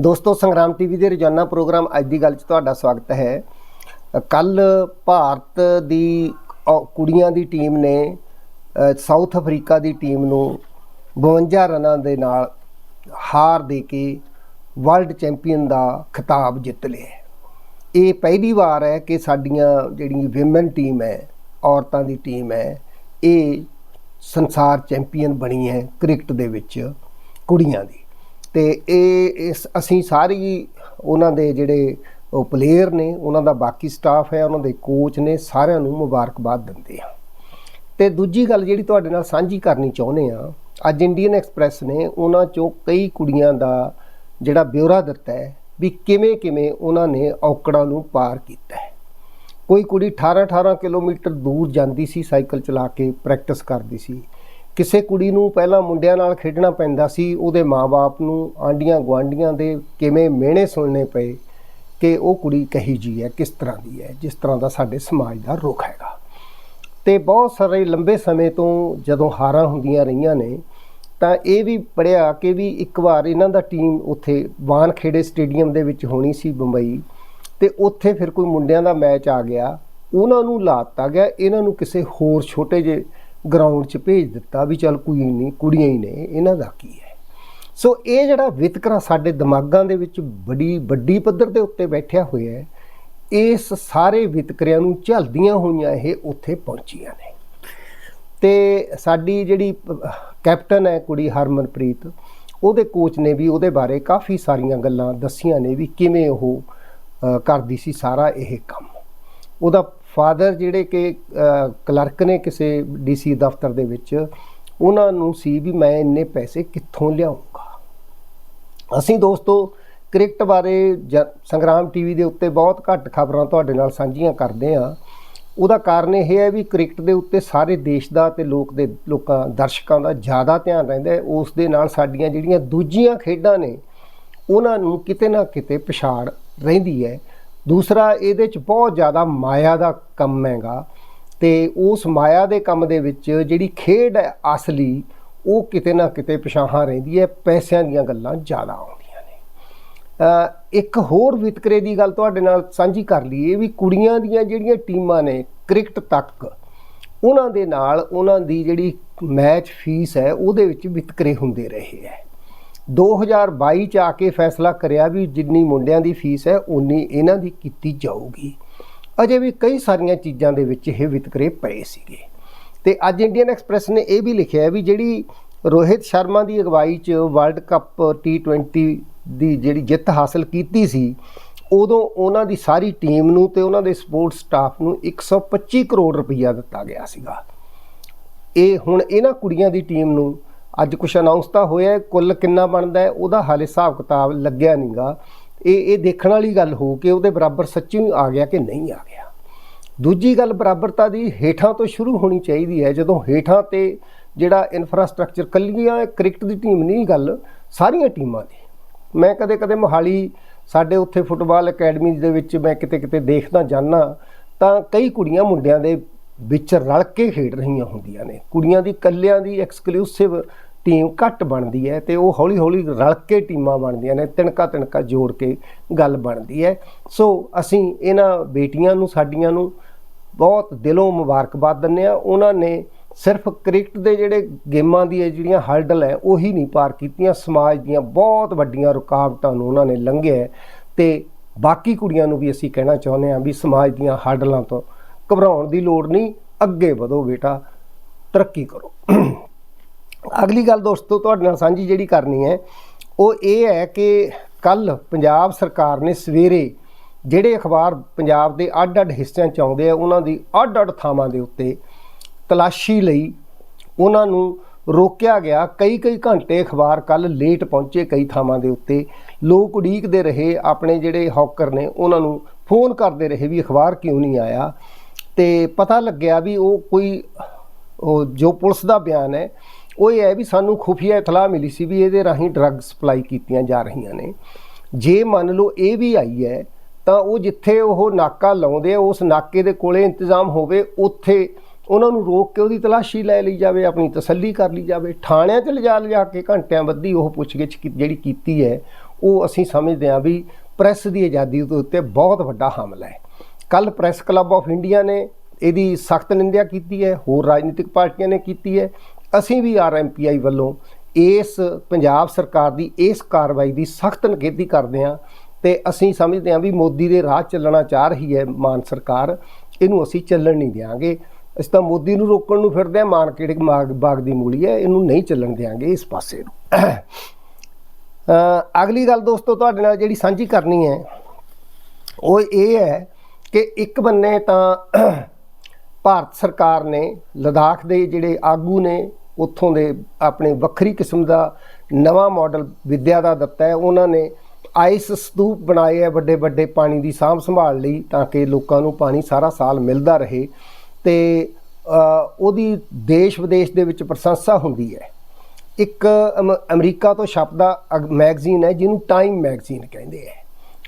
ਦੋਸਤੋ ਸੰਗਰਾਮ ਟੀਵੀ ਦੇ ਰੋਜ਼ਾਨਾ ਪ੍ਰੋਗਰਾਮ ਅੱਜ ਦੀ ਗੱਲ 'ਚ ਤੁਹਾਡਾ ਸਵਾਗਤ ਹੈ। ਕੱਲ ਭਾਰਤ ਦੀ ਅ, ਕੁੜੀਆਂ ਦੀ ਟੀਮ ਨੇ ਸਾਊਥ ਅਫਰੀਕਾ ਦੀ ਟੀਮ ਨੂੰ 52 ਰਨਾਂ ਦੇ ਨਾਲ ਹਾਰ ਦੇ ਕੇ ਵਰਲਡ ਚੈਂਪੀਅਨ ਦਾ ਖਿਤਾਬ ਜਿੱਤ ਲਿਆ ਇਹ ਪਹਿਲੀ ਵਾਰ ਹੈ ਕਿ ਸਾਡੀਆਂ ਜਿਹੜੀ ਵਿਮਨ ਟੀਮ ਹੈ ਔਰਤਾਂ ਦੀ ਟੀਮ ਹੈ ਇਹ ਸੰਸਾਰ ਚੈਂਪੀਅਨ ਬਣੀ ਹੈ ਕ੍ਰਿਕਟ ਦੇ ਵਿੱਚ ਕੁੜੀਆਂ ਦੀ। ਤੇ ਇਹ ਇਸ ਅਸੀਂ ਸਾਰੀ ਉਹਨਾਂ ਦੇ ਜਿਹੜੇ ਉਹ ਪਲੇਅਰ ਨੇ, ਉਹਨਾਂ ਦਾ ਬਾਕੀ ਸਟਾਫ ਹੈ, ਉਹਨਾਂ ਦੇ ਕੋਚ ਨੇ ਸਾਰਿਆਂ ਨੂੰ ਮੁਬਾਰਕਬਾਦ ਦਿੰਦੇ ਆ ਤੇ ਦੂਜੀ ਗੱਲ ਜਿਹੜੀ ਤੁਹਾਡੇ ਨਾਲ ਸਾਂਝੀ ਕਰਨੀ ਚਾਹੁੰਦੇ ਆ ਅੱਜ ਇੰਡੀਅਨ ਐਕਸਪ੍ਰੈਸ ਨੇ ਉਹਨਾਂ ਚੋਂ ਕਈ ਕੁੜੀਆਂ ਦਾ ਜਿਹੜਾ ਬਿਊਰਾ ਦਿੱਤਾ ਹੈ, ਵੀ ਕਿਵੇਂ ਕਿਵੇਂ ਉਹਨਾਂ ਨੇ ਔਕੜਾਂ ਨੂੰ ਪਾਰ ਕੀਤਾ ਹੈ। ਕੋਈ ਕੁੜੀ 18 18 ਕਿਲੋਮੀਟਰ ਦੂਰ ਜਾਂਦੀ ਸੀ, ਸਾਈਕਲ ਚਲਾ ਕੇ ਪ੍ਰੈਕਟਿਸ ਕਰਦੀ ਸੀ ਕਿਸੇ ਕੁੜੀ ਨੂੰ ਪਹਿਲਾਂ ਮੁੰਡਿਆਂ ਨਾਲ ਖੇਡਣਾ ਪੈਂਦਾ ਸੀ, ਉਹਦੇ ਮਾਪੇ ਨੂੰ ਆਂਡੀਆਂ ਗੁਆਂਢੀਆਂ ਦੇ ਕਿਵੇਂ ਮਿਹਣੇ ਸੁਣਨੇ ਪਏ ਕਿ ਉਹ ਕੁੜੀ ਕਹੀ ਜੀ ਹੈ, ਕਿਸ ਤਰ੍ਹਾਂ ਦੀ ਹੈ, ਜਿਸ ਤਰ੍ਹਾਂ ਦਾ ਸਾਡੇ ਸਮਾਜ ਦਾ ਰੁਖ ਹੈਗਾ। ਤੇ ਬਹੁਤ ਸਾਰੇ ਲੰਬੇ ਸਮੇਂ ਤੋਂ ਜਦੋਂ ਹਾਰਾਂ ਹੁੰਦੀਆਂ ਰਹੀਆਂ ਨੇ, ਤਾਂ ਇਹ ਵੀ ਪੜਿਆ ਕਿ ਵੀ ਇੱਕ ਵਾਰ ਇਹਨਾਂ ਦਾ ਟੀਮ ਉੱਥੇ ਵਾਨਖੇੜੇ ਸਟੇਡੀਅਮ ਦੇ ਵਿੱਚ ਹੋਣੀ ਸੀ ਬੰਬਈ, ਤੇ ਉੱਥੇ ਫਿਰ ਕੋਈ ਮੁੰਡਿਆਂ ਦਾ ਮੈਚ ਆ ਗਿਆ, ਉਹਨਾਂ ਨੂੰ ਲਾਤਾ ਗਿਆ, ਇਹਨਾਂ ਨੂੰ ਕਿਸੇ ਹੋਰ ਛੋਟੇ ਜਿਹੇ ਗਰਾਊਂਡ 'ਚ ਭੇਜ ਦਿੱਤਾ ਵੀ ਚੱਲ ਕੋਈ ਨਹੀਂ, ਕੁੜੀਆਂ ਹੀ ਨੇ, ਇਹਨਾਂ ਦਾ ਕੀ ਹੈ? ਸੋ ਇਹ ਜਿਹੜਾ ਵਿਤਕਰਾ ਸਾਡੇ ਦਿਮਾਗਾਂ ਦੇ ਵਿੱਚ ਬੜੀ, ਵੱਡੀ ਪੱਧਰ ਦੇ ਉੱਤੇ ਬੈਠਿਆ ਹੋਇਆ ਹੈ, ਇਸ ਸਾਰੇ ਵਿਤਕਰਿਆਂ ਨੂੰ ਝੱਲਦੀਆਂ ਹੋਈਆਂ ਇਹ ਉੱਥੇ ਪਹੁੰਚੀਆਂ ਨੇ। ਤੇ ਸਾਡੀ ਜਿਹੜੀ ਕੈਪਟਨ ਹੈ ਕੁੜੀ ਹਰਮਨਪ੍ਰੀਤ, ਉਹਦੇ ਕੋਚ ਨੇ ਵੀ ਉਹਦੇ ਬਾਰੇ ਕਾਫੀ ਸਾਰੀਆਂ ਗੱਲਾਂ ਦੱਸੀਆਂ ਨੇ ਵੀ ਕਿਵੇਂ ਉਹ ਕਰਦੀ ਸੀ ਸਾਰਾ ਇਹ ਕੰਮ। ਉਹਦਾ ਫਾਦਰ ਜਿਹੜੇ ਕਿ ਕਲਰਕ ਨੇ ਕਿਸੇ ਡੀਸੀ ਦਫ਼ਤਰ ਦੇ ਵਿੱਚ, ਉਹਨਾਂ ਨੂੰ ਸੀ ਵੀ ਮੈਂ ਇੰਨੇ ਪੈਸੇ ਕਿੱਥੋਂ ਲਿਆਉਂਗਾ ਅਸੀਂ ਦੋਸਤੋ, ਕ੍ਰਿਕਟ ਬਾਰੇ ਜ- ਸੰਗਰਾਮ ਟੀਵੀ ਦੇ ਉੱਤੇ ਬਹੁਤ ਘੱਟ ਖਬਰਾਂ ਤੁਹਾਡੇ ਨਾਲ ਸਾਂਝੀਆਂ ਕਰਦੇ ਆ ਉਹਦਾ ਕਾਰਨ ਇਹ ਹੈ ਵੀ ਕ੍ਰਿਕਟ ਦੇ ਉੱਤੇ ਸਾਰੇ ਦੇਸ਼ ਦਾ ਤੇ ਲੋਕ ਦੇ, ਲੋਕਾਂ, ਦਰਸ਼ਕਾਂ ਦਾ ਜ਼ਿਆਦਾ ਧਿਆਨ ਰਹਿੰਦਾ ਹੈ। ਉਸ ਦੇ ਨਾਲ ਸਾਡੀਆਂ ਜਿਹੜੀਆਂ ਦੂਜੀਆਂ ਖੇਡਾਂ ਨੇ, ਉਹਨਾਂ ਨੂੰ ਕਿਤੇ ਨਾ ਕਿਤੇ ਪਛਾੜ ਰਹਿੰਦੀ ਹੈ। ਦੂਸਰਾ, ਇਹਦੇ ਚ ਬਹੁਤ ਜ਼ਿਆਦਾ ਮਾਇਆ ਦਾ ਕੰਮ ਹੈਗਾ ਤੇ ਉਸ ਮਾਇਆ ਦੇ ਕੰਮ ਦੇ ਵਿੱਚ ਜਿਹੜੀ ਖੇਡ ਹੈ ਅਸਲੀ, ਉਹ ਕਿਤੇ ਨਾ ਕਿਤੇ ਪਿਛਾਹਾਂ ਰਹਿੰਦੀ ਹੈ, ਪੈਸਿਆਂ ਦੀਆਂ ਗੱਲਾਂ ਜ਼ਿਆਦਾ ਆਉਂਦੀਆਂ ਨੇ। ਇੱਕ ਹੋਰ ਵਿਤਕਰੇ ਦੀ ਗੱਲ ਤੁਹਾਡੇ ਨਾਲ ਸਾਂਝੀ ਕਰ ਲਈਏ ਵੀ ਕੁੜੀਆਂ ਦੀਆਂ ਜਿਹੜੀਆਂ ਟੀਮਾਂ ਨੇ ਕ੍ਰਿਕਟ ਤੱਕ, ਉਹਨਾਂ ਦੇ ਨਾਲ ਉਹਨਾਂ ਦੀ ਜਿਹੜੀ ਮੈਚ ਫੀਸ ਹੈ, ਉਹਦੇ ਵਿੱਚ ਵਿਤਕਰੇ ਹੁੰਦੇ ਰਹੇ ਹੈ। 2022 ਚ ਆ ਕੇ ਫੈਸਲਾ ਕਰਿਆ ਵੀ ਜਿੰਨੀ ਮੁੰਡਿਆਂ ਦੀ ਫੀਸ ਹੈ ਉਨੀ ਇਹਨਾਂ ਦੀ ਕੀਤੀ ਜਾਊਗੀ। ਅਜੇ ਵੀ ਕਈ ਸਾਰੀਆਂ ਚੀਜ਼ਾਂ ਦੇ ਵਿੱਚ ਇਹ ਵਿਤਕਰੇ ਪਏ ਸੀਗੇ। ਤੇ ਅੱਜ ਇੰਡੀਅਨ ਐਕਸਪ੍ਰੈਸ ਨੇ ਇਹ ਵੀ ਲਿਖਿਆ ਵੀ ਜਿਹੜੀ ਰੋਹਿਤ ਸ਼ਰਮਾ ਦੀ ਅਗਵਾਈ 'ਚ ਵਰਲਡ ਕੱਪ T20 ਦੀ ਜਿਹੜੀ ਜਿੱਤ ਹਾਸਲ ਕੀਤੀ ਸੀ, ਉਦੋਂ ਉਹਨਾਂ ਦੀ ਸਾਰੀ ਟੀਮ ਨੂੰ ਤੇ ਉਹਨਾਂ ਦੇ ਸਪੋਰਟ ਸਟਾਫ ਨੂੰ 125 ਕਰੋੜ ਰੁਪਈਆ ਦਿੱਤਾ ਗਿਆ ਸੀਗਾ। ਇਹ ਹੁਣ ਇਹਨਾਂ ਕੁੜੀਆਂ ਦੀ ਟੀਮ ਨੂੰ ਅੱਜ ਕੁਝ ਅਨਾਉਂਸ ਤਾਂ ਹੋਇਆ ਕੁੱਲ ਕਿੰਨਾ ਬਣਦਾ ਉਹਦਾ ਹਾਲੇ ਹਿਸਾਬ ਕਿਤਾਬ ਲੱਗਿਆ ਨਹੀਂਗਾ ਇਹ ਇਹ ਦੇਖਣ ਵਾਲੀ ਗੱਲ ਹੋ ਕਿ ਉਹਦੇ ਬਰਾਬਰ ਸੱਚੀ ਨੂੰ ਆ ਗਿਆ ਕਿ ਨਹੀਂ ਆ ਗਿਆ। ਦੂਜੀ ਗੱਲ ਬਰਾਬਰਤਾ ਦੀ ਹੇਠਾਂ ਤੋਂ ਸ਼ੁਰੂ ਹੋਣੀ ਚਾਹੀਦੀ ਹੈ। ਜਦੋਂ ਹੇਠਾਂ ਤੇ ਜਿਹੜਾ ਇਨਫਰਾਸਟ੍ਰਕਚਰ ਕੱਲੀਆਂ ਕ੍ਰਿਕਟ ਦੀ ਟੀਮ ਨਹੀਂ ਗੱਲ, ਸਾਰੀਆਂ ਟੀਮਾਂ ਦੀ। ਮੈਂ ਕਦੇ ਕਦੇ ਮੋਹਾਲੀ, ਸਾਡੇ ਉੱਥੇ ਫੁੱਟਬਾਲ ਅਕੈਡਮੀ ਦੇ ਵਿੱਚ ਮੈਂ ਕਿਤੇ ਕਿਤੇ ਦੇਖਦਾ ਜਾਂਦਾ, ਤਾਂ ਕਈ ਕੁੜੀਆਂ ਮੁੰਡਿਆਂ ਦੇ ਵਿੱਚ ਰਲ ਕੇ ਖੇਡ ਰਹੀਆਂ ਹੁੰਦੀਆਂ ਨੇ। ਕੁੜੀਆਂ ਦੀ, ਕੱਲਿਆਂ ਦੀ ਐਕਸਕਲੂਸਿਵ ਟੀਮ ਘੱਟ ਬਣਦੀ ਹੈ ਤੇ ਉਹ ਹੌਲੀ ਹੌਲੀ ਰਲ ਕੇ ਟੀਮਾਂ ਬਣਦੀਆਂ ਨੇ ਤਿਣਕਾ ਤਿਣਕਾ ਜੋੜ ਕੇ ਗੱਲ ਬਣਦੀ ਹੈ। ਸੋ ਅਸੀਂ ਇਹਨਾਂ ਬੇਟੀਆਂ ਨੂੰ, ਸਾਡੀਆਂ ਨੂੰ ਬਹੁਤ ਦਿਲੋਂ ਮੁਬਾਰਕਬਾਦ ਦਿੰਦੇ ਆ ਉਹਨਾਂ ਨੇ ਸਿਰਫ ਕ੍ਰਿਕਟ ਦੇ ਜਿਹੜੇ ਗੇਮਾਂ ਦੀ ਜਿਹੜੀਆਂ ਹਰਡਲ ਹੈ, ਉਹੀ ਨਹੀਂ ਪਾਰ ਕੀਤੀਆਂ। ਸਮਾਜ ਦੀਆਂ ਬਹੁਤ ਵੱਡੀਆਂ ਰੁਕਾਵਟਾਂ ਨੂੰ ਉਹਨਾਂ ਨੇ ਲੰਘਿਆ ਹੈ। ਤੇ ਬਾਕੀ ਕੁੜੀਆਂ ਨੂੰ ਵੀ ਅਸੀਂ ਕਹਿਣਾ ਚਾਹੁੰਦੇ ਹਾਂ ਵੀ ਸਮਾਜ ਦੀਆਂ ਹਰਡਲਾਂ ਤੋਂ ਘਬਰਾਉਣ ਦੀ ਲੋੜ ਨਹੀਂ। ਅੱਗੇ ਵਧੋ ਬੇਟਾ। ਤਰੱਕੀ ਕਰੋ। ਅਗਲੀ ਗੱਲ ਦੋਸਤੋ, ਤੁਹਾਡੇ ਨਾਲ ਸਾਂਝੀ ਜਿਹੜੀ ਕਰਨੀ ਹੈ, ਉਹ ਇਹ ਹੈ ਕਿ ਕੱਲ ਪੰਜਾਬ ਸਰਕਾਰ ਨੇ ਸਵੇਰੇ ਜਿਹੜੇ ਅਖਬਾਰ ਪੰਜਾਬ ਦੇ ਅੱਡ-ਅੱਡ ਹਿੱਸਿਆਂ ਚ ਆਉਂਦੇ ਆ, ਉਹਨਾਂ ਦੀ ਅੱਡ-ਅੱਡ ਥਾਵਾਂ ਦੇ ਉੱਤੇ ਤਲਾਸ਼ੀ ਲਈ ਉਹਨਾਂ ਨੂੰ ਰੋਕਿਆ ਗਿਆ। ਕਈ ਕਈ ਘੰਟੇ ਅਖਬਾਰ ਕੱਲ ਲੇਟ ਪਹੁੰਚੇ ਕਈ ਥਾਵਾਂ ਦੇ ਉੱਤੇ। ਲੋਕ ਉਡੀਕਦੇ ਰਹੇ, ਆਪਣੇ ਜਿਹੜੇ ਹੌਕਰ ਨੇ, ਉਹਨਾਂ ਨੂੰ ਫੋਨ ਕਰਦੇ ਰਹੇ ਵੀ ਅਖਬਾਰ ਕਿਉਂ ਨਹੀਂ ਆਇਆ? ਤੇ ਪਤਾ ਲੱਗਿਆ ਵੀ ਉਹ ਕੋਈ, ਉਹ ਜੋ ਪੁਲਿਸ ਦਾ ਬਿਆਨ ਹੈ, ਉਹ ਇਹ ਹੈ ਵੀ ਸਾਨੂੰ ਖੁਫੀਆ ਇਤਲਾਹ ਮਿਲੀ ਸੀ ਵੀ ਇਹਦੇ ਰਾਹੀਂ ਡਰੱਗ ਸਪਲਾਈ ਕੀਤੀਆਂ ਜਾ ਰਹੀਆਂ ਨੇ। ਜੇ ਮੰਨ ਲਓ ਇਹ ਵੀ ਆਈ ਹੈ, ਤਾਂ ਉਹ ਜਿੱਥੇ ਉਹ ਨਾਕਾ ਲਾਉਂਦੇ ਆ, ਉਸ ਨਾਕੇ ਦੇ ਕੋਲੇ ਇੰਤਜ਼ਾਮ ਹੋਵੇ, ਉੱਥੇ ਉਹਨਾਂ ਨੂੰ ਰੋਕ ਕੇ ਉਹਦੀ ਤਲਾਸ਼ੀ ਲੈ ਲਈ ਜਾਵੇ, ਆਪਣੀ ਤਸੱਲੀ ਕਰ ਲਈ ਜਾਵੇ, ਥਾਣਿਆਂ 'ਚ ਲਿਜਾ ਲਿਜਾ ਕੇ ਘੰਟਿਆਂ ਬੱਧੀ ਉਹ ਪੁੱਛਗਿੱਛ ਕੀ- ਜਿਹੜੀ ਕੀਤੀ ਹੈ, ਉਹ ਅਸੀਂ ਸਮਝਦੇ ਹਾਂ ਵੀ ਪ੍ਰੈਸ ਦੀ ਆਜ਼ਾਦੀ ਦੇ ਉੱਤੇ ਬਹੁਤ ਵੱਡਾ ਹਮਲਾ ਹੈ। ਕੱਲ ਪ੍ਰੈਸ ਕਲੱਬ ਆਫ ਇੰਡੀਆ ਨੇ ਇਹਦੀ ਸਖਤ ਨਿੰਦਿਆ ਕੀਤੀ ਹੈ, ਹੋਰ ਰਾਜਨੀਤਿਕ ਪਾਰਟੀਆਂ ਨੇ ਕੀਤੀ ਹੈ। ਅਸੀਂ ਵੀ ਆਰਐਮਪੀਆਈ ਵੱਲੋਂ ਇਸ ਪੰਜਾਬ ਸਰਕਾਰ ਦੀ ਇਸ ਕਾਰਵਾਈ ਦੀ ਸਖਤ ਨਿਖੇਧੀ ਕਰਦੇ ਹਾਂ ਤੇ ਅਸੀਂ ਸਮਝਦੇ ਹਾਂ ਵੀ ਮੋਦੀ ਦੇ ਰਾਹ ਚੱਲਣਾ ਚਾਹ ਰਹੀ ਹੈ ਮਾਨ ਸਰਕਾਰ। ਇਹਨੂੰ ਅਸੀਂ ਚੱਲਣ ਨਹੀਂ ਦਿਆਂਗੇ। ਅਸੀਂ ਤਾਂ ਮੋਦੀ ਨੂੰ ਰੋਕਣ ਨੂੰ ਫਿਰਦੇ ਹਾਂ, ਮਾਨ ਕਿਹੜੇ ਮਾਗ- ਬਾਗ ਦੀ ਮੂਲੀ ਹੈ, ਇਹਨੂੰ ਨਹੀਂ ਚੱਲਣ ਦਿਆਂਗੇ ਇਸ ਪਾਸੇ ਨੂੰ। ਅਗਲੀ ਗੱਲ ਦੋਸਤੋ, ਤੁਹਾਡੇ ਨਾਲ ਜਿਹੜੀ ਸਾਂਝੀ ਕਰਨੀ ਹੈ, ਉਹ ਇਹ ਹੈ ਕਿ ਇੱਕ ਬੰਨੇ ਤਾਂ ਭਾਰਤ ਸਰਕਾਰ ਨੇ, ਲਦਾਖ ਦੇ ਜਿਹੜੇ ਆਗੂ ਨੇ, ਉੱਥੋਂ ਦੇ ਆਪਣੇ ਵੱਖਰੀ ਕਿਸਮ ਦਾ ਨਵਾਂ ਮਾਡਲ ਵਿਦਿਆ ਦਾ ਦਿੱਤਾ ਹੈ। ਉਹਨਾਂ ਨੇ ਆਈਸ ਸਤੂਪ ਬਣਾਏ ਹੈ ਵੱਡੇ ਵੱਡੇ ਪਾਣੀ ਦੀ ਸਾਂਭ ਸੰਭਾਲ ਲਈ ਤਾਂ ਕਿ ਲੋਕਾਂ ਨੂੰ ਪਾਣੀ ਸਾਰਾ ਸਾਲ ਮਿਲਦਾ ਰਹੇ ਤੇ ਉਹਦੀ ਦੇਸ਼ ਵਿਦੇਸ਼ ਦੇ ਵਿੱਚ ਪ੍ਰਸ਼ੰਸਾ ਹੁੰਦੀ ਹੈ। ਇੱਕ ਅਮ- ਅਮਰੀਕਾ ਤੋਂ ਛਪਦਾ ਅਗ- ਮੈਗਜ਼ੀਨ ਹੈ ਜਿਹਨੂੰ ਟਾਈਮ ਮੈਗਜ਼ੀਨ ਕਹਿੰਦੇ ਹੈ।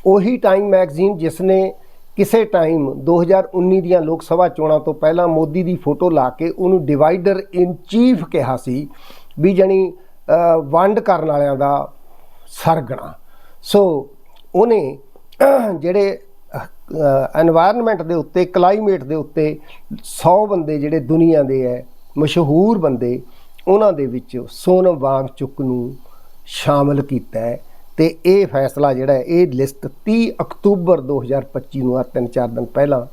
ਉਹੀ ਟਾਈਮ ਮੈਗਜ਼ੀਨ ਜਿਸ ਨੇ ਕਿਸੇ ਟਾਈਮ 2019 ਦੀਆਂ ਲੋਕ ਸਭਾ ਚੋਣਾਂ ਤੋਂ ਪਹਿਲਾਂ ਮੋਦੀ ਦੀ ਫੋਟੋ ਲਾ ਕੇ ਉਹਨੂੰ ਡਿਵਾਈਡਰ ਇਨ ਚੀਫ ਕਿਹਾ ਸੀ ਵੀ ਜਣੀ ਵੰਡ ਕਰਨ ਵਾਲਿਆਂ ਦਾ ਸਰਗਣਾ। ਸੋ ਉਹਨੇ ਜਿਹੜੇ এনवायरमेंट ਦੇ ਉੱਤੇ ਕਲਾਈਮੇਟ ਦੇ ਉੱਤੇ 100 ਬੰਦੇ ਜਿਹੜੇ ਦੁਨੀਆ ਦੇ ਐ, ਮਸ਼ਹੂਰ ਬੰਦੇ, ਉਹਨਾਂ ਦੇ ਵਿੱਚ ਸੋਨਮ ਵਾਂਗ ਚੁੱਕ ਨੂੰ ਸ਼ਾਮਲ ਕੀਤਾ ਹੈ ਤੇ ਇਹ ਫੈਸਲਾ ਜਿਹੜਾ ਇਹ ਲਿਸਟ 30 ਅਕਤੂਬਰ 2025 ਨੂੰ ਆ, ਤਿੰਨ ਚਾਰ ਦਿਨ ਪਹਿਲਾਂ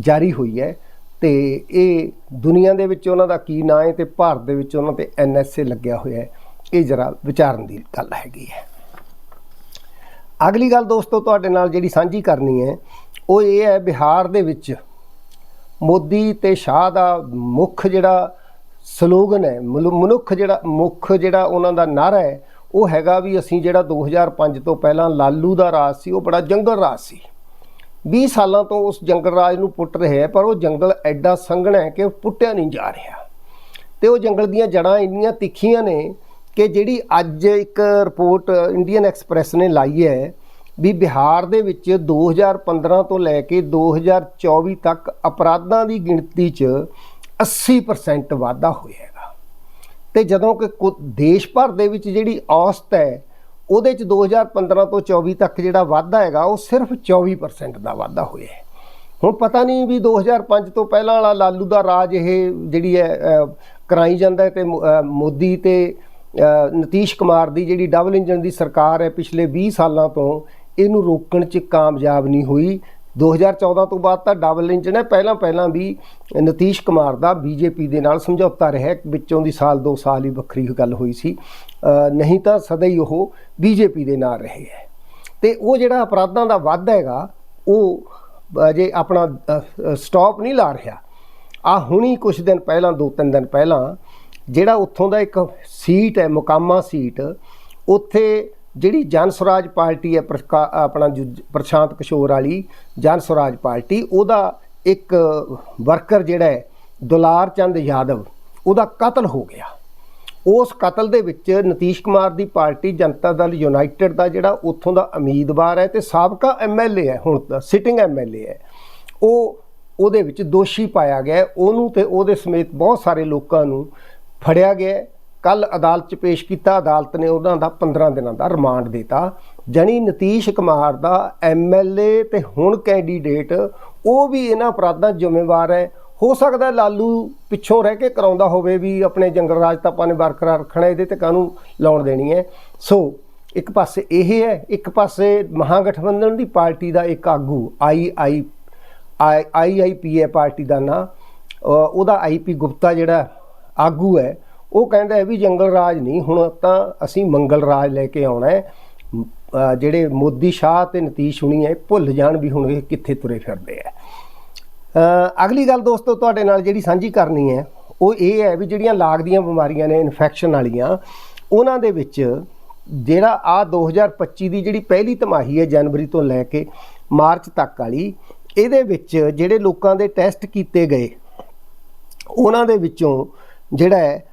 ਜਾਰੀ ਹੋਈ ਹੈ। ਤੇ ਇਹ ਦੁਨੀਆ ਦੇ ਵਿੱਚ ਉਹਨਾਂ ਦਾ ਕੀ ਨਾਂ ਹੈ ਤੇ ਭਾਰਤ ਦੇ ਵਿੱਚ ਉਹਨਾਂ ਤੇ ਐਨਐਸਏ ਲੱਗਿਆ ਹੋਇਆ ਹੈ। ਇਹ ਜਰਾ ਵਿਚਾਰਨ ਦੀ ਗੱਲ ਹੈਗੀ ਹੈ। ਅਗਲੀ ਗੱਲ ਦੋਸਤੋ, ਤੁਹਾਡੇ ਨਾਲ ਜਿਹੜੀ ਸਾਂਝੀ ਕਰਨੀ ਹੈ, ਉਹ ਇਹ ਹੈ ਬਿਹਾਰ ਦੇ ਵਿੱਚ ਮੋਦੀ ਤੇ ਸ਼ਾਹ ਦਾ ਮੁੱਖ ਜਿਹੜਾ ਸਲੋਗਨ ਹੈ, ਮਨੁ- ਮਨੁੱਖ ਜਿਹੜਾ ਮੁੱਖ ਜਿਹੜਾ ਉਹਨਾਂ ਦਾ ਨਾਰਾ ਹੈ ਉਹ ਹੈਗਾ ਵੀ ਅਸੀਂ ਜਿਹੜਾ 2005 ਤੋਂ ਪਹਿਲਾਂ ਲਾਲੂ ਦਾ ਰਾਜ ਸੀ, ਉਹ ਬੜਾ ਜੰਗਲ ਰਾਜ ਸੀ। 20 ਸਾਲਾਂ ਤੋਂ ਉਸ ਜੰਗਲ ਰਾਜ ਨੂੰ ਪੁੱਟ ਰਹੇ ਹੈ, ਪਰ ਉਹ ਜੰਗਲ ਐਡਾ ਸੰਘਣਾ ਹੈ ਕਿ ਉਹ ਪੁੱਟਿਆ ਨਹੀਂ ਜਾ ਰਿਹਾ। ਤੇ ਉਹ ਜੰਗਲ ਦੀਆਂ ਜੜਾਂ ਇੰਨੀਆਂ ਤਿੱਖੀਆਂ ਨੇ ਕਿ ਜਿਹੜੀ ਅੱਜ ਇੱਕ ਰਿਪੋਰਟ ਇੰਡੀਅਨ ਐਕਸਪ੍ਰੈਸ ਨੇ ਲਾਈ ਹੈ ਵੀ ਬਿਹਾਰ ਦੇ ਵਿੱਚ 2015 ਤੋਂ ਲੈ ਕੇ 2024 ਤੱਕ ਅਪਰਾਧਾਂ ਦੀ ਗਿਣਤੀ 'ਚ 80% ਵਾਧਾ ਹੋਇਆ ਤੇ ਜਦੋਂ ਕਿ ਕੁ- ਦੇਸ਼ ਭਰ ਦੇ ਵਿੱਚ ਜਿਹੜੀ ਔਸਤ ਹੈ, ਉਹਦੇ 'ਚ 2015 ਤੋਂ 24 ਤੱਕ ਜਿਹੜਾ ਵਾਧਾ ਹੈਗਾ, ਉਹ ਸਿਰਫ 24% ਦਾ ਵਾਧਾ ਹੋਇਆ ਹੈ। ਹੁਣ ਪਤਾ ਨਹੀਂ ਵੀ 2005 ਤੋਂ ਪਹਿਲਾਂ ਵਾਲਾ ਲਾਲੂ ਦਾ ਰਾਜ ਇਹ ਜਿਹੜੀ ਹੈ ਕਰਾਈ ਜਾਂਦਾ ਹੈ ਤੇ ਮੋ- ਮੋਦੀ ਤੇ ਨਤੀਸ਼ ਕੁਮਾਰ ਦੀ ਜਿਹੜੀ ਡਬਲ ਇੰਜਨ ਦੀ ਸਰਕਾਰ ਹੈ, ਪਿਛਲੇ 20 ਸਾਲਾਂ ਤੋਂ ਇਹਨੂੰ ਰੋਕਣ 'ਚ ਕਾਮਯਾਬ ਨਹੀਂ ਹੋਈ। 2014 ਤੋਂ ਬਾਅਦ ਤਾਂ ਡਬਲ ਇੰਜਨ ਹੈ ਪਹਿਲਾਂ ਪਹਿਲਾਂ ਵੀ ਨਤੀਸ਼ ਕੁਮਾਰ ਦਾ ਬੀਜੇਪੀ ਦੇ ਨਾਲ ਸਮਝੌਤਾ ਰਿਹਾ। ਵਿੱਚੋਂ ਦੀ ਸਾਲ, ਦੋ ਸਾਲ ਹੀ ਵੱਖਰੀ ਗੱਲ ਹੋਈ ਸੀ। ਨਹੀਂ ਤਾਂ ਸਦਾ ਹੀ ਉਹ ਬੀਜੇਪੀ ਦੇ ਨਾਲ ਰਹੇ ਹੈ। ਤੇ ਉਹ ਜਿਹੜਾ ਅਪਰਾਧਾਂ ਦਾ ਵਾਧਾ ਹੈਗਾ, ਉਹ ਅਜੇ ਆਪਣਾ ਸਟਾਪ ਨਹੀਂ ਲਾ ਰਿਹਾ। ਆ ਹੁਣੀ ਕੁਝ ਦਿਨ ਪਹਿਲਾਂ, ਦੋ ਤਿੰਨ ਦਿਨ ਪਹਿਲਾਂ, ਜਿਹੜਾ ਉੱਥੋਂ ਦਾ ਇੱਕ ਸੀਟ ਹੈ ਮੁਕਾਮਾ ਸੀਟ, ਉੱਥੇ ਜਿਹੜੀ ਜਨ ਸਵਰਾਜ ਪਾਰਟੀ ਹੈ ਪ੍ਰਕਾ- ਆਪਣਾ ਜੋ ਪ੍ਰਸ਼ਾਂਤ ਕਿਸ਼ੋਰ ਵਾਲੀ ਜਨ ਸਵਰਾਜ ਪਾਰਟੀ, ਉਹਦਾ ਇੱਕ ਵਰਕਰ ਜਿਹੜਾ ਹੈ, ਦੁਲਾਰ ਚੰਦ ਯਾਦਵ, ਉਹਦਾ ਕਤਲ ਹੋ ਗਿਆ। ਉਸ ਕਤਲ ਦੇ ਵਿੱਚ ਨਤੀਸ਼ ਕੁਮਾਰ ਦੀ ਪਾਰਟੀ ਜਨਤਾ ਦਲ ਯੂਨਾਈਟਿਡ ਦਾ ਜਿਹੜਾ ਉੱਥੋਂ ਦਾ ਉਮੀਦਵਾਰ ਹੈ ਤੇ ਸਾਬਕਾ ਐਮਐਲਏ ਹੈ, ਹੁਣ ਦਾ ਸਿਟਿੰਗ ਐਮਐਲਏ ਹੈ। ਉਹ, ਉਹਦੇ ਵਿੱਚ ਦੋਸ਼ੀ ਪਾਇਆ ਗਿਆ ਉਹਨੂੰ ਤੇ ਉਹਦੇ ਸਮੇਤ ਬਹੁਤ ਸਾਰੇ ਲੋਕਾਂ ਨੂੰ ਫੜਿਆ ਗਿਆ ਕੱਲ ਅਦਾਲਤ 'ਚ ਪੇਸ਼ ਕੀਤਾ। ਅਦਾਲਤ ਨੇ ਉਹਨਾਂ ਦਾ 15 ਦਿਨਾਂ ਦਾ ਰਿਮਾਂਡ ਦਿੱਤਾ। ਜਣੀ ਨਤੀਸ਼ ਕੁਮਾਰ ਦਾ ਐਮਐਲਏ ਤੇ ਹੁਣ ਕੈਂਡੀਡੇਟ, ਉਹ ਵੀ ਇਹਨਾਂ ਅਪਰਾਧਾਂ ਜ਼ਿੰਮੇਵਾਰ ਹੈ। ਹੋ ਸਕਦਾ ਲਾਲੂ ਪਿੱਛੋਂ ਰਹਿ ਕੇ ਕਰਾਉਂਦਾ ਹੋਵੇ ਵੀ ਆਪਣੇ ਜੰਗਲ ਰਾਜ ਤਾਂ ਆਪਾਂ ਨੇ ਬਰਕਰਾਰ ਰੱਖਣਾ, ਇਹਦੇ ਤੇ ਕਾਹਨੂੰ ਲਾਉਣ ਦੇਣੀ ਹੈ। ਸੋ, ਇੱਕ ਪਾਸੇ ਇਹ ਹੈ, ਇੱਕ ਪਾਸੇ ਮਹਾਗਠਬੰਧਨ ਦੀ ਪਾਰਟੀ ਦਾ ਇੱਕ ਆਗੂ, ਆਈ ਆਈ ਆਈ ਆਈ ਆਈਆਈਪੀਏ ਪਾਰਟੀ ਦਾ ਨਾਂ ਉਹਦਾ ਆਈਪੀ ਗੁਪਤਾ ਜਿਹੜਾ ਆਗੂ ਹੈ ਉਹ ਕਹਿੰਦਾ ਵੀ ਜੰਗਲ ਰਾਜ ਨਹੀਂ, ਹੁਣ ਤਾਂ ਅਸੀਂ ਮੰਗਲ ਰਾਜ ਲੈ ਕੇ ਆਉਣਾ ਹੈ। ਜਿਹੜੇ ਮੋਦੀ ਸ਼ਾਹ ਤੇ ਨਤੀਸ਼ ਹੁਣੀ ਹੈ ਭੁੱਲ ਜਾਣ ਵੀ ਹੁਣ ਇਹ ਕਿੱਥੇ ਤੁਰੇ ਫਿਰਦੇ ਆ। ਅਗਲੀ ਗੱਲ ਦੋਸਤੋ, ਤੁਹਾਡੇ ਨਾਲ ਜਿਹੜੀ ਸਾਂਝੀ ਕਰਨੀ ਹੈ, ਉਹ ਇਹ ਹੈ ਵੀ ਜਿਹੜੀਆਂ ਲਾਗ ਦੀਆਂ ਬਿਮਾਰੀਆਂ ਨੇ ਇਨਫੈਕਸ਼ਨ ਵਾਲੀਆਂ, ਉਹਨਾਂ ਦੇ ਵਿੱਚ ਜਿਹੜਾ ਆ 2025 ਦੀ ਜਿਹੜੀ ਪਹਿਲੀ ਤਿਮਾਹੀ ਹੈ, ਜਨਵਰੀ ਤੋਂ ਲੈ ਕੇ ਮਾਰਚ ਤੱਕ ਵਾਲੀ, ਇਹਦੇ ਵਿੱਚ ਜਿਹੜੇ ਲੋਕਾਂ ਦੇ ਟੈਸਟ ਕੀਤੇ ਗਏ, ਉਹਨਾਂ ਦੇ ਵਿੱਚੋਂ ਜਿਹੜਾ ਹੈ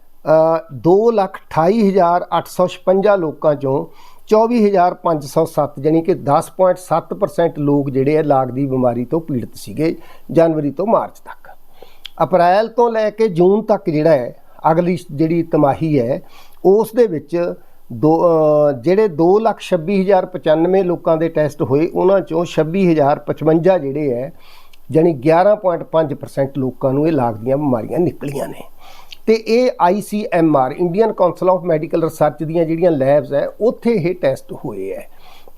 ਦੋ ਲੱਖ ਅਠਾਈ ਹਜ਼ਾਰ ਅੱਠ ਸੌ ਛਪੰਜਾ ਲੋਕਾਂ ਚੋਂ 24507 ਜਾਣੀ ਕਿ 10.7% ਲੋਕ ਜਿਹੜੇ ਆ ਲਾਗ ਦੀ ਬਿਮਾਰੀ ਤੋਂ ਪੀੜਤ ਸੀਗੇ ਜਨਵਰੀ ਤੋਂ ਮਾਰਚ ਤੱਕ। ਅਪ੍ਰੈਲ ਤੋਂ ਲੈ ਕੇ ਜੂਨ ਤੱਕ ਜਿਹੜਾ ਹੈ ਅਗਲੀ ਜਿਹੜੀ ਤਿਮਾਹੀ ਹੈ ਉਸ ਦੇ ਵਿੱਚ ਦੋ ਅ, ਜਿਹੜੇ 226095 ਲੋਕਾਂ ਦੇ ਟੈਸਟ ਹੋਏ ਉਹਨਾਂ ਚੋਂ 26055 ਜਿਹੜੇ ਹੈ ਜਾਨੀ 11.5% ਲੋਕਾਂ ਨੂੰ ਇਹ ਲਾਗ ਦੀਆਂ ਬਿਮਾਰੀਆਂ ਨਿਕਲੀਆਂ ਨੇ। ਤੇ ਇਹ ICMR Indian council of medical research ਦੀਆਂ ਜਿਹੜੀਆਂ ਲੈਬਸ ਹੈ, ਉੱਥੇ ਇਹ ਟੈਸਟ ਹੋਏ ਹੈ।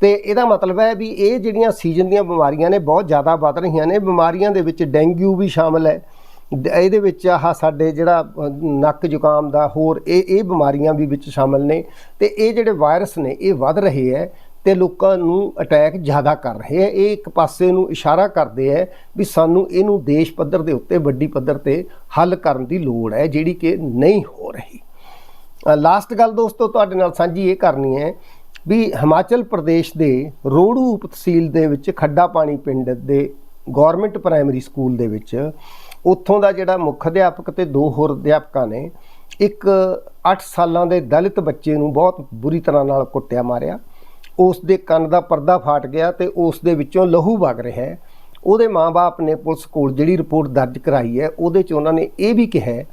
ਤੇ ਇਹਦਾ ਮਤਲਬ ਹੈ ਵੀ ਇਹ ਜਿਹੜੀਆਂ ਸੀਜ਼ਨ ਦੀਆਂ ਬਿਮਾਰੀਆਂ ਨੇ, ਬਹੁਤ ਜ਼ਿਆਦਾ ਵੱਧ ਰਹੀਆਂ ਨੇ। ਬਿਮਾਰੀਆਂ ਦੇ ਵਿੱਚ ਡੈਂਗੂ ਵੀ ਸ਼ਾਮਲ ਹੈ। ਇਹਦੇ ਵਿੱਚ ਆਹ ਸਾਡੇ ਜਿਹੜਾ ਨੱਕ ਜ਼ੁਕਾਮ ਦਾ ਹੋਰ ਇਹ ਇਹ ਬਿਮਾਰੀਆਂ ਵੀ ਵਿੱਚ ਸ਼ਾਮਲ ਨੇ। ਤੇ ਇਹ ਜਿਹੜੇ ਵਾਇਰਸ ਨੇ, ਇਹ ਵੱਧ ਰਹੇ ਹੈ। ਤੇ ਲੋਕਾਂ ਨੂੰ ਅਟੈਕ ਜ਼ਿਆਦਾ ਕਰ ਰਹੇ ਹੈ। ਇਹ ਇੱਕ ਪਾਸੇ ਨੂੰ ਇਸ਼ਾਰਾ ਕਰਦੇ ਹੈ ਵੀ ਸਾਨੂੰ ਇਹਨੂੰ ਦੇਸ਼ ਪੱਧਰ ਦੇ ਉੱਤੇ, ਵੱਡੀ ਪੱਧਰ ਤੇ ਹੱਲ ਕਰਨ ਦੀ ਲੋੜ ਹੈ, ਜਿਹੜੀ ਕਿ ਨਹੀਂ ਹੋ ਰਹੀ। ਲਾਸਟ ਗੱਲ ਦੋਸਤੋ, ਤੁਹਾਡੇ ਨਾਲ ਸਾਂਝੀ ਇਹ ਕਰਨੀ ਹੈ ਵੀ ਹਿਮਾਚਲ ਪ੍ਰਦੇਸ਼ ਦੇ ਰੋੜੂ ਉਪ ਤਹਿਸੀਲ ਦੇ ਵਿੱਚ ਖੱਡਾ ਪਾਣੀ ਪਿੰਡ ਦੇ ਗਵਰਨਮੈਂਟ ਪ੍ਰਾਇਮਰੀ ਸਕੂਲ ਦੇ ਵਿੱਚ ਉੱਥੋਂ ਦਾ ਜਿਹੜਾ ਮੁੱਖ ਅਧਿਆਪਕ ਤੇ ਦੋ ਹੋਰ ਅਧਿਆਪਕਾਂ ਨੇ, ਇੱਕ 8 ਸਾਲਾਂ ਦੇ ਦਲਿਤ ਬੱਚੇ ਨੂੰ ਬਹੁਤ ਬੁਰੀ ਤਰ੍ਹਾਂ ਨਾਲ ਕੁੱਟਿਆ ਮਾਰਿਆ। ਉਸ ਦੇ ਕੰਨ ਦਾ ਪਰਦਾ ਫਾਟ ਗਿਆ ਤੇ ਉਸ ਦੇ ਵਿੱਚੋਂ ਲਹੂ ਵਗ ਰਿਹਾ ਹੈ। ਉਹਦੇ ਮਾਪੇ ਨੇ ਪੁਲਿਸ ਕੋਲ ਜਿਹੜੀ ਰਿਪੋਰਟ ਦਰਜ ਕਰਾਈ ਹੈ, ਉਹਦੇ 'ਚ ਉਹਨਾਂ ਨੇ ਇਹ ਵੀ ਕਿਹਾ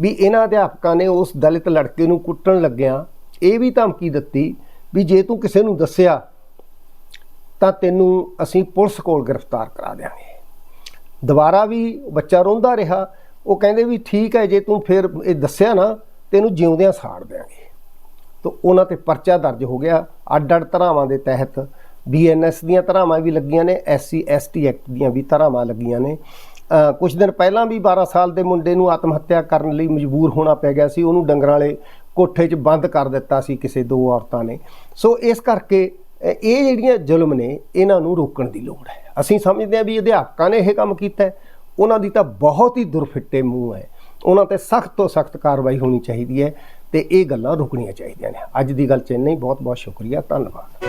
ਵੀ ਇਹਨਾਂ ਅਧਿਆਪਕਾਂ ਨੇ ਉਸ ਦਲਿਤ ਲੜਕੇ ਨੂੰ ਕੁੱਟਣ ਲੱਗਿਆਂ ਇਹ ਵੀ ਧਮਕੀ ਦਿੱਤੀ ਵੀ ਜੇ ਤੂੰ ਕਿਸੇ ਨੂੰ ਦੱਸਿਆ ਤਾਂ ਤੈਨੂੰ ਅਸੀਂ ਪੁਲਿਸ ਕੋਲ ਗ੍ਰਿਫਤਾਰ ਕਰਾ ਦਿਆਂਗੇ। ਦੁਬਾਰਾ ਵੀ ਬੱਚਾ ਰੋਂਦਾ ਰਿਹਾ, ਉਹ ਕਹਿੰਦੇ ਵੀ ਠੀਕ ਹੈ, ਜੇ ਤੂੰ ਫਿਰ ਇਹ ਦੱਸਿਆ ਨਾ, ਤੈਨੂੰ ਜਿਉਂਦਿਆਂ ਸਾੜ ਦਿਆਂਗੇ। ਤਾਂ ਉਹਨਾਂ ਤੇ ਪਰਚਾ ਦਰਜ ਹੋ ਗਿਆ। ਅੱਡ ਅੱਡ ਧਾਰਾਵਾਂ ਦੇ ਤਹਿਤ ਬੀਐਨਐਸ ਦੀਆਂ ਧਾਰਾਵਾਂ ਵੀ ਲੱਗੀਆਂ ਨੇ ਐਸਸੀ ਐਸਟੀ ਐਕਟ ਦੀਆਂ ਵੀ ਧਾਰਾਵਾਂ ਲੱਗੀਆਂ ਨੇ। ਅ, ਕੁਝ ਦਿਨ ਪਹਿਲਾਂ ਵੀ 12 ਸਾਲ ਦੇ ਮੁੰਡੇ ਨੂੰ ਆਤਮ ਹੱਤਿਆ ਕਰਨ ਲਈ ਮਜਬੂਰ ਹੋਣਾ ਪੈ ਗਿਆ ਸੀ। ਉਹਨੂੰ ਡੰਗਰਾਂ ਵਾਲੇ ਕੋਠੇ 'ਚ ਬੰਦ ਕਰ ਦਿੱਤਾ ਸੀ ਕਿਸੇ ਦੋ ਔਰਤਾਂ ਨੇ। ਸੋ ਇਸ ਕਰਕੇ ਇਹ ਜਿਹੜੀਆਂ ਜ਼ੁਲਮ ਨੇ ਇਹਨਾਂ ਨੂੰ ਰੋਕਣ ਦੀ ਲੋੜ ਹੈ। ਅਸੀਂ ਸਮਝਦੇ ਹਾਂ ਵੀ ਅਧਿਆਪਕਾਂ ਨੇ ਇਹ ਕੰਮ ਕੀਤਾ ਉਹਨਾਂ ਦੀ ਤਾਂ ਬਹੁਤ ਹੀ ਦੁਰਫਿੱਟੇ ਮੂੰਹ ਹੈ। ਉਹਨਾਂ ਤੇ ਸਖਤ ਤੋਂ ਸਖਤ ਕਾਰਵਾਈ ਹੋਣੀ ਚਾਹੀਦੀ ਹੈ। ਤੇ ਇਹ ਗੱਲਾਂ ਰੁਕਣੀਆਂ ਚਾਹੀਦੀਆਂ ਨੇ। ਅੱਜ ਦੀ ਗੱਲ ਚ ਇੰਨਾ ਹੀ। ਬਹੁਤ ਬਹੁਤ ਸ਼ੁਕਰੀਆ। ਧੰਨਵਾਦ।